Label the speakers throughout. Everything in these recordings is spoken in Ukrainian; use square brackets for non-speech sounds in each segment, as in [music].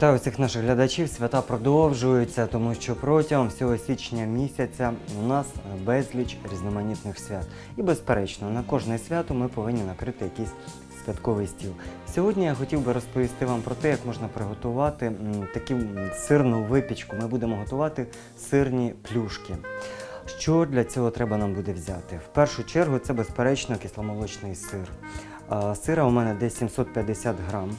Speaker 1: Вітаю всіх наших глядачів. Свята продовжуються, тому що протягом всього січня місяця у нас безліч різноманітних свят. І безперечно, на кожне свято ми повинні накрити якийсь святковий стіл. Сьогодні я хотів би розповісти вам про те, як можна приготувати таку сирну випічку. Ми будемо готувати сирні плюшки. Що для цього треба нам буде взяти? В першу чергу це безперечно кисломолочний сир. Сира у мене десь 750 грам.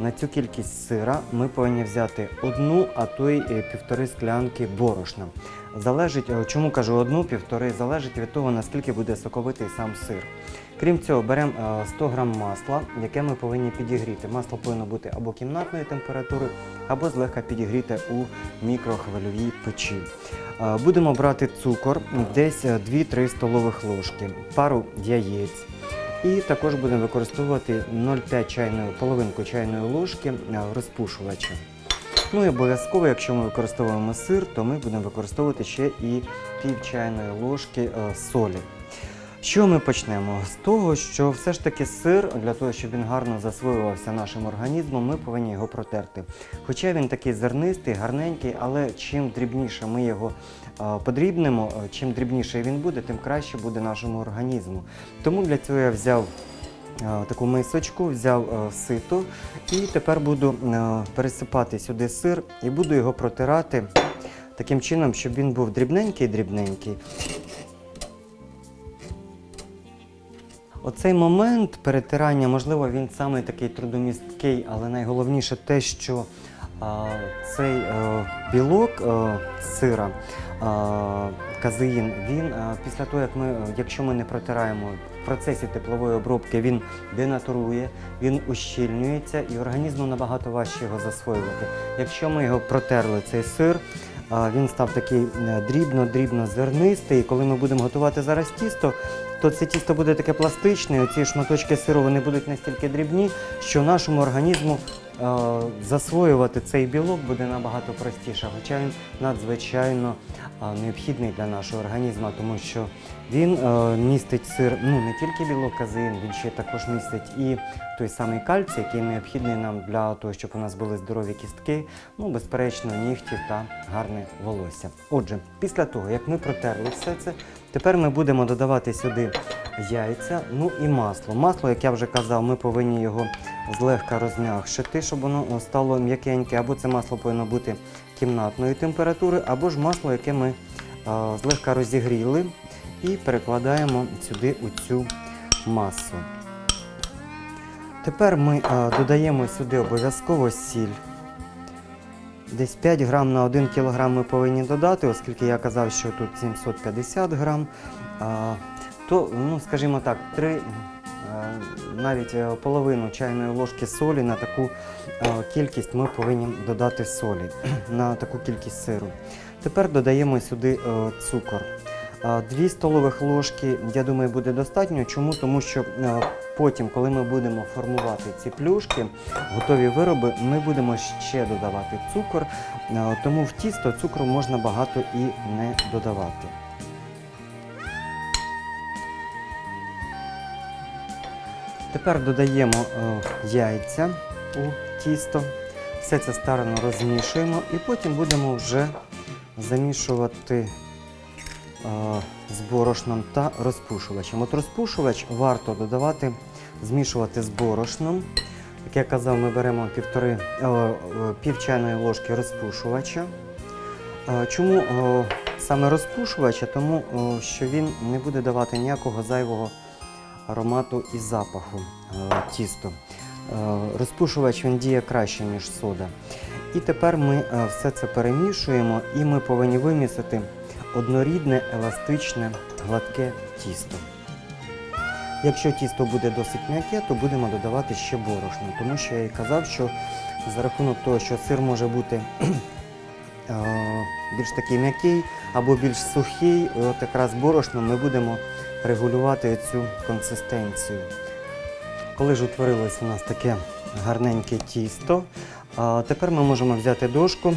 Speaker 1: На цю кількість сира ми повинні взяти одну, а то й е, півтори склянки борошна. Залежить, е, чому кажу одну, півтори, залежить від того, наскільки буде соковитий сам сир. Крім цього, беремо е, 100 грам масла, яке ми повинні підігріти. Масло повинно бути або кімнатної температури, або злегка підігріте у мікрохвильовій печі. Е, Будемо брати цукор, десь е, 2-3 столових ложки, пару яєць. І також будемо використовувати 0,5 чайної, половинку чайної ложки е, розпушувача. Ну і обов'язково, якщо ми використовуємо сир, то ми будемо використовувати ще і пів чайної ложки е, солі. Що ми почнемо? З того, що все ж таки сир, для того, щоб він гарно засвоювався нашим організмом, ми повинні його протерти. Хоча він такий зернистий, гарненький, але чим дрібніше ми його подрібнемо, е, чим дрібніше він буде, тим краще буде нашому організму. Тому для цього я взяв е, таку мисочку, взяв е, сито і тепер буду пересипати сюди сир і буду його протирати таким чином, щоб він був дрібненький-дрібненький. Оцей момент перетирання, можливо, він саме такий трудомісткий, але найголовніше те, що цей е, білок е, сира, казеїн, він а, після того, як ми, якщо ми не протираємо в процесі теплової обробки, він денатурує, він ущільнюється і організму набагато важче його засвоювати. Якщо ми його протерли, цей сир, він став такий е, дрібно-дрібно зернистий. І коли ми будемо готувати зараз тісто, то це тісто буде таке пластичне, ці шматочки сиру вони будуть настільки дрібні, що нашому організму е, засвоювати цей білок буде набагато простіше, хоча він надзвичайно е, необхідний для нашого організму, тому що він е, містить сир, ну не тільки білок казеїн, він ще також містить і той самий кальцій, який необхідний нам для того, щоб у нас були здорові кістки, ну безперечно, нігтів та гарне волосся. Отже, після того, як ми протерли все це, Тепер ми будемо додавати сюди яйця, ну і масло. Масло, як я вже казав, ми повинні його злегка розм'якшити, щоб воно стало м'якеньке. Або це масло повинно бути кімнатної температури, або ж масло, яке ми а, злегка розігріли, і перекладаємо сюди у цю масу. Тепер ми а, додаємо сюди обов'язково сіль. Десь 5 грам на 1 кілограм ми повинні додати, оскільки я казав, що тут 750 грам. То, ну, скажімо так, 3, навіть е, половину чайної ложки солі на таку е, кількість ми повинні додати солі, [clears throat] на таку кількість сиру. Тепер додаємо сюди е, цукор. 2 столових ложки, я думаю, буде достатньо. Чому? Тому що е, потім, коли ми будемо формувати ці плюшки, готові вироби, ми будемо ще додавати цукор, е, тому в тісто цукру можна багато і не додавати. Тепер додаємо е, яйця у тісто, все це старано розмішуємо і потім будемо вже замішувати е, з борошном та розпушувачем. От розпушувач варто додавати, змішувати з борошном. Як я казав, ми беремо півтори, е, е, пів чайної ложки розпушувача. Е, Чому саме розпушувача? Тому що він не буде давати ніякого зайвого аромату і запаху тісту. Розпушувач він діє краще, ніж сода. І тепер ми все це перемішуємо і ми повинні вимісити однорідне, еластичне, гладке тісто. Якщо тісто буде досить м'яке, то будемо додавати ще борошно, тому що я і казав, що за рахунок того, що сир може бути е, більш такий м'який або більш сухий, от якраз борошном ми будемо регулювати цю консистенцію. Коли ж утворилось у нас таке гарненьке тісто, тепер ми можемо взяти дошку,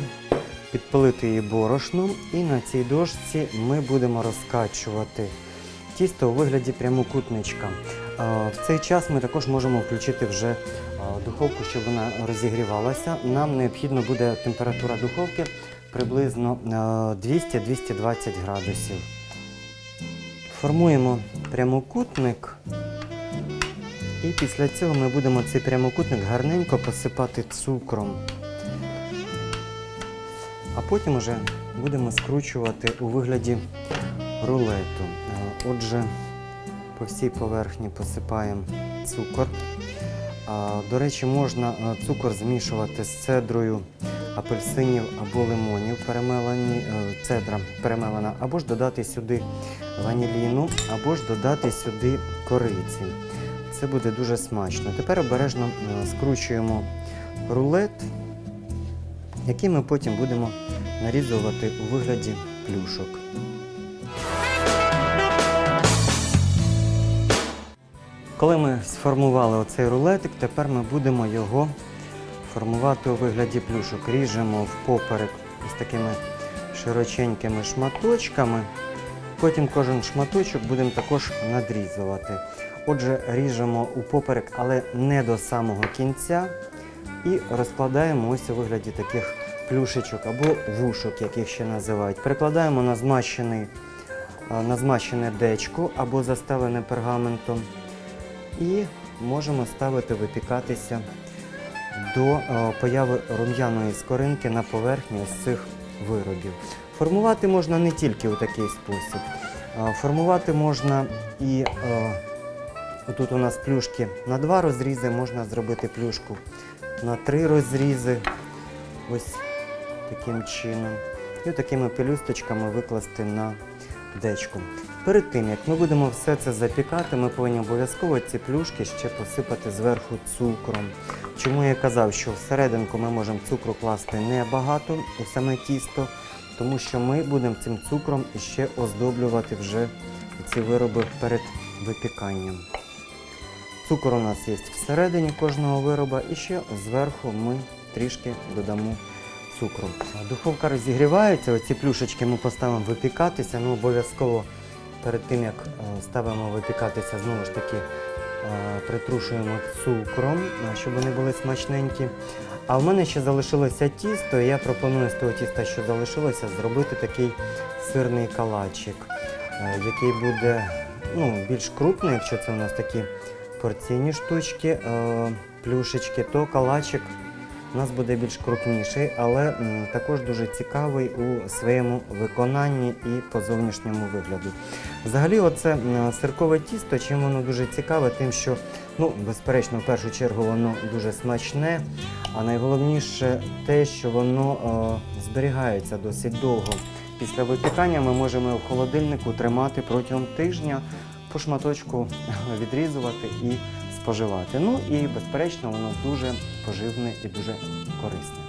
Speaker 1: підпилити її борошном, і на цій дошці ми будемо розкачувати тісто у вигляді прямокутничка. Е, В цей час ми також можемо включити вже е, духовку, щоб вона розігрівалася. Нам необхідно буде температура духовки приблизно е, 200-220 градусів. Формуємо прямокутник. І після цього ми будемо цей прямокутник гарненько посипати цукром. А потім вже будемо скручувати у вигляді рулету. Отже, по всій поверхні посипаємо цукор. До речі, можна е, цукор змішувати з цедрою апельсинів або лимонів, е, цедра перемелена, або ж додати сюди ваніліну, або ж додати сюди кориці. Це буде дуже смачно. Тепер обережно е, скручуємо рулет, який ми потім будемо нарізувати у вигляді плюшок. Коли ми сформували оцей рулетик, тепер ми будемо його формувати у вигляді плюшок. Ріжемо впоперек ось такими широченькими шматочками. Потім кожен шматочок будемо також надрізувати. Отже, ріжемо у поперек, але не до самого кінця. І розкладаємо ось у вигляді таких плюшечок або вушок, як їх ще називають. Перекладаємо на змащений, на змащене дечко або заставлене пергаментом. І можемо ставити випікатися до е, появи рум'яної скоринки на поверхні ось цих виробів. Формувати можна не тільки у такий спосіб. Е, Формувати можна і е, отут у нас плюшки на два розрізи, можна зробити плюшку на три розрізи. Ось таким чином. І такими пелюсточками викласти на дечку. Перед тим, як ми будемо все це запікати, ми повинні обов'язково ці плюшки ще посипати зверху цукром. Чому я казав, що всерединку ми можемо цукру класти небагато у саме тісто, тому що ми будемо цим цукром ще оздоблювати вже ці вироби перед випіканням. Цукор у нас є всередині кожного вироба і ще зверху ми трішки додамо цукру. Духовка розігрівається, оці плюшечки ми поставимо випікатися, ну обов'язково перед тим як е, ставимо випікатися, знову ж таки е, притрушуємо цукром, е, щоб вони були смачненькі. А в мене ще залишилося тісто, і я пропоную з того тіста, що залишилося, зробити такий сирний калачик, який буде ну, більш крупний, якщо це у нас такі порційні штучки, плюшечки, то калачик у нас буде більш крупніший, але також дуже цікавий у своєму виконанні і по зовнішньому вигляду. Взагалі, оце сиркове тісто, чим воно дуже цікаве, тим, що, ну, безперечно, в першу чергу воно дуже смачне, а найголовніше те, що воно е, зберігається досить довго. Після випікання ми можемо в холодильнику тримати протягом тижня, по шматочку [laughs] відрізувати і споживати. Ну і безперечно, воно дуже поживне і дуже корисне.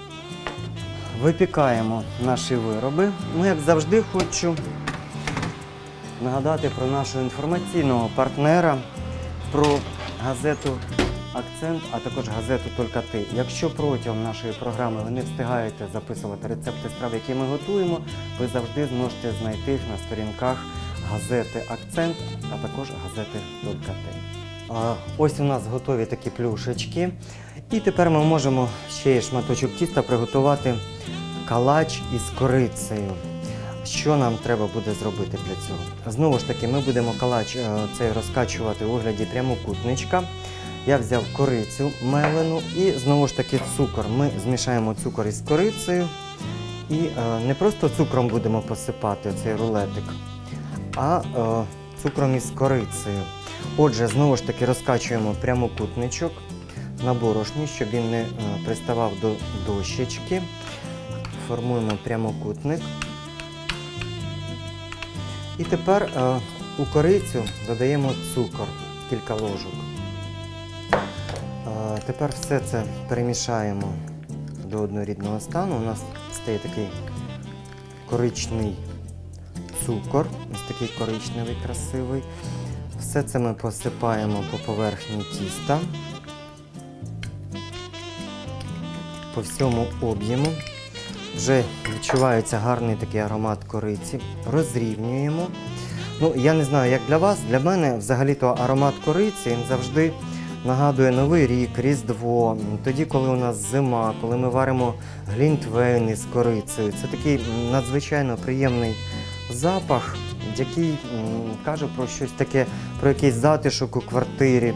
Speaker 1: Випікаємо наші вироби. Ну, як завжди, хочу нагадати про нашого інформаційного партнера, про газету Акцент, а також газету Тільки ти. Якщо протягом нашої програми ви не встигаєте записувати рецепти страв, які ми готуємо, ви завжди зможете знайти їх на сторінках газети Акцент, а також газети Тільки ти. Ось у нас готові такі плюшечки. І тепер ми можемо ще шматочок тіста приготувати калач із корицею. Що нам треба буде зробити для цього? Знову ж таки, ми будемо калач е, цей розкачувати у вигляді прямокутничка. Я взяв корицю мелену і знову ж таки цукор. Ми змішаємо цукор із корицею і е, не просто цукром будемо посипати цей рулетик, а е, цукром із корицею. Отже, знову ж таки розкачуємо прямокутничок на борошні, щоб він не е, приставав до дощечки. Формуємо прямокутник. І тепер е, у корицю додаємо цукор, кілька ложок. Е, тепер все це перемішаємо до однорідного стану. У нас стає такий коричний цукор, такий коричневий, красивий. Все це ми посипаємо по поверхні тіста, по всьому об'єму. Вже відчувається гарний такий аромат кориці. Розрівнюємо. Ну, я не знаю, як для вас. Для мене взагалі-то аромат кориці він завжди нагадує Новий рік, Різдво. Тоді, коли у нас зима, коли ми варимо глінтвейни з корицею. Це такий надзвичайно приємний запах, який каже про щось таке, про якийсь затишок у квартирі.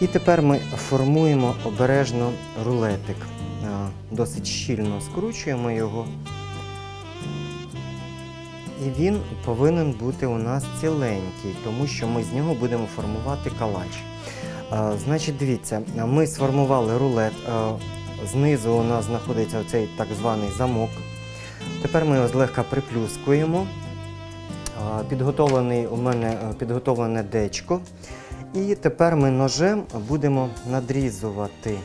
Speaker 1: І тепер ми формуємо обережно рулетик. Досить щільно скручуємо його. І він повинен бути у нас ціленький, тому що ми з нього будемо формувати калач. Значить, дивіться, ми сформували рулет. Знизу у нас знаходиться оцей так званий замок. Тепер ми його злегка приплюскуємо. Підготовлений у мене е, підготовлене дечко. І тепер ми ножем будемо надрізувати.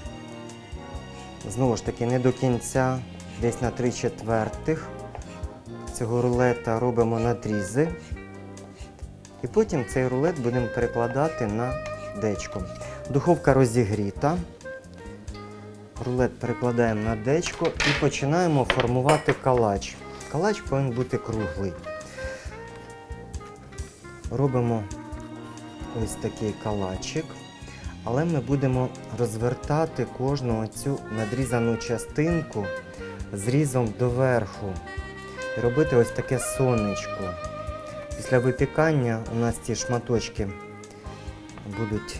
Speaker 1: Знову ж таки, не до кінця, десь на 3 четвертих цього рулета робимо надрізи. І потім цей рулет будемо перекладати на дечко. Духовка розігріта. Рулет перекладаємо на дечко і починаємо формувати калач. Калач повинен бути круглий. Робимо ось такий калачик, але ми будемо розвертати кожну цю надрізану частинку зрізом доверху і робити ось таке сонечко. Після випікання у нас ці шматочки будуть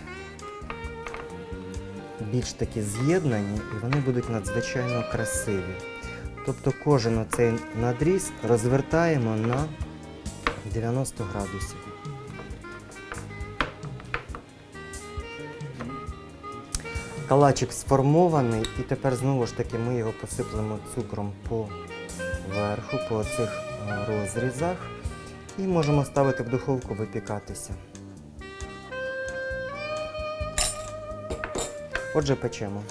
Speaker 1: більш такі з'єднані і вони будуть надзвичайно красиві. Тобто кожен оцей надріз розвертаємо на 90 градусів. Калачик сформований, і тепер знову ж таки ми його посиплемо цукром по верху, по цих е, розрізах. І можемо ставити в духовку випікатися. Отже, печемо.